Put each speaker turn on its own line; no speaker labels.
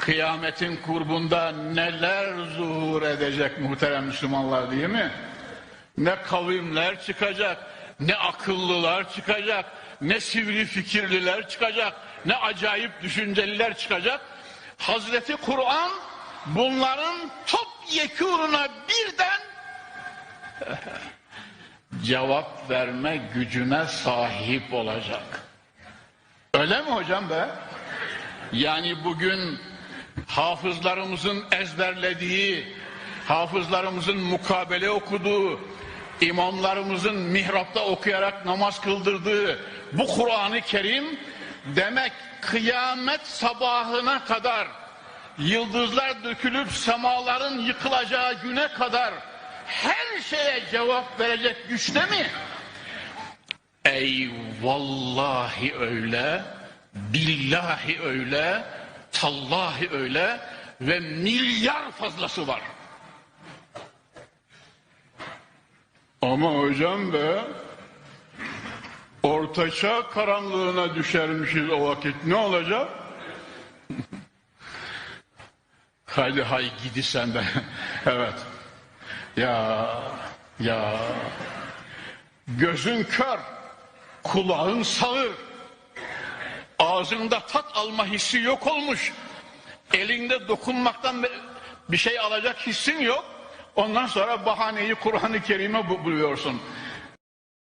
kıyametin kurbunda neler zuhur edecek muhterem Müslümanlar değil mi? Ne kavimler çıkacak, ne akıllılar çıkacak, ne sivri fikirliler çıkacak, ne acayip düşünceliler çıkacak. Hazreti Kur'an bunların top yekuruna birden cevap verme gücüne sahip olacak. Öyle mi hocam be? Yani bugün hafızlarımızın ezberlediği, hafızlarımızın mukabele okuduğu, imamlarımızın mihrapta okuyarak namaz kıldırdığı bu Kur'an-ı Kerim demek kıyamet sabahına kadar yıldızlar dökülüp semaların yıkılacağı güne kadar her şeye cevap verecek güçte mi? Ey vallahi öyle, billahi öyle, tallahi öyle ve milyar fazlası var. Ama hocam be, ortaçağ karanlığına düşermişiz o vakit ne olacak? Haydi hay gidi sen de. evet. Ya, ya. Gözün kör, kulağın sağır. Ağzında tat alma hissi yok olmuş. Elinde dokunmaktan bir şey alacak hissin yok. Ondan sonra bahaneyi Kur'an-ı Kerim'e bu- buluyorsun.